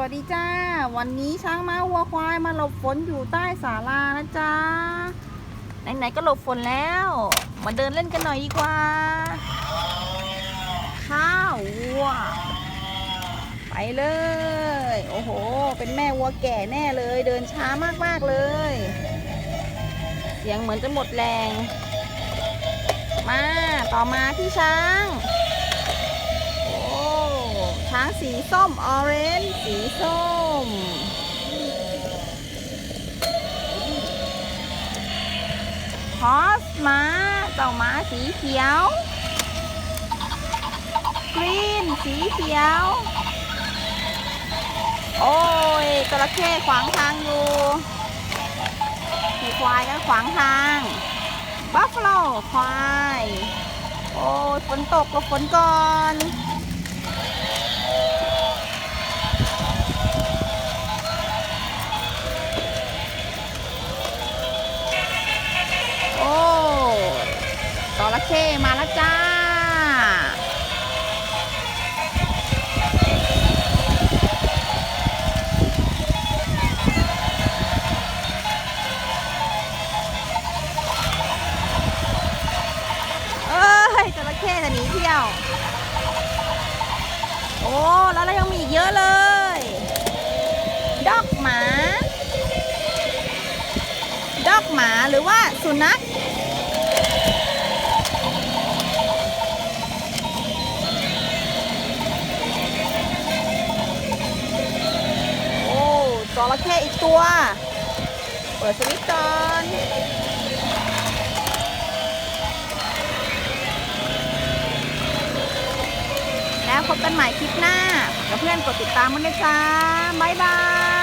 วัสดีจ้า วันนี้ช้างม้าวัวควายมาหลบฝนอยู่ใต้ศาลานะจ๊ะไหนๆก็หลบฝนแล้ว มาเดินเล่นกันหน่อยดีกว่า ข้าววัว ไปเลย โอ้โห เป็นแม่วัวแก่แน่เลย เดินช้ามากๆเลย เสียงเหมือนจะหมดแรง มาต่อมาพี่ช้าง ช้างสีส้มออเรนจ์สีส้ม ฮอสม้าเจ้าม้าสีเขียวกรีนสีเขียว โอ้ยจระเข้ขวางทางอยู่มีควายก็ขวางทาง บัฟฟาโลควาย โอ้ยฝนตกก็ฝนก่อน เข้มาแล้วจ้า เอ้ยจระเข้จะหนีเที่ยว โอ้ แล้วเรายังมีอีกเยอะเลย ดอกหมา ดอกหมาหรือว่าสุนัข ระเข้อีกตัว เปิดสวิตช์ก่อนแล้วพบกันใหม่คลิปหน้ากับเพื่อนกดติดตามมันนะจ๊ะบ๊ายบาย